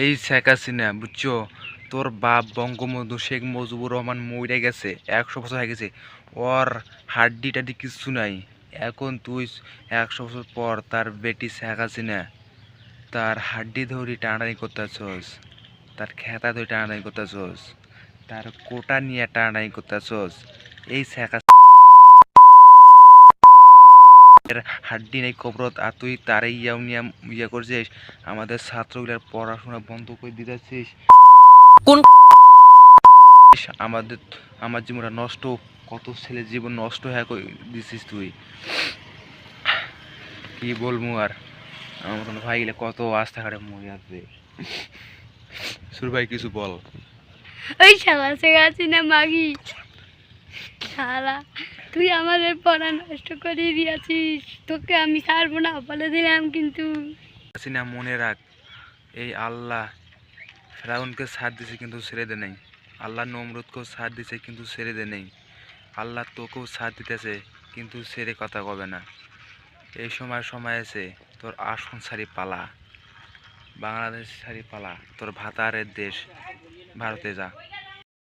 এই শেখ হাসিনা, বুঝছ? তোর বাপ বঙ্গবন্ধু শেখ মুজিবুর রহমান মরে গেছে, একশো বছর হয়ে গেছে। ওর হাড্ডি টাড্ডি কিচ্ছু নাই। এখন তুই একশো বছর পর তার বেটি শেখ হাসিনা, তার হাড্ডি ধরি টানাটানি করতেছস, তার খেতা ধরে টানাটানি করতেছস, তার কোটা নিয়ে টানাটানি করতেছস। এই শেখ এর হাড্ডি নেই কবরত। আর তুই তারে ইয়া নিয়ে ইয়ে করছিস আমাদের ছাত্রগুলার পড়াশোনা বন্ধ করে দিতেছিস। কোন আমাদের আমার জীবনটা নষ্ট কত ছেলে জীবন নষ্ট হয়ে দিছিস তুই? কি বলব আর? আমার মতন ভাই গেলে কত আস্থা করে মরে আসবে সুর ভাই কিছু বল। ওই শালা শেখ না মাগি? শালা। তুই আমাদের পড়া নষ্ট করে দিয়েছিস। তোকে আমি ছাড়বো না, বলে দিলাম কিন্তু। হাসিনা মনে রাখ, এই আল্লাহ ফেরাউনকে সাথ দিছে কিন্তু ছেড়ে দে নেই। আল্লাহ নমরুদকেও সাথ দিছে কিন্তু ছেড়ে দে নেই। আল্লাহ তোকেও সাথ দিতেছে কিন্তু ছেড়ে কথা কবে না। এই সময় সময় আছে, তোর আসন সারি পালা। বাংলাদেশ সারি পালা, তোর ভাতারের দেশ ভারতে যা।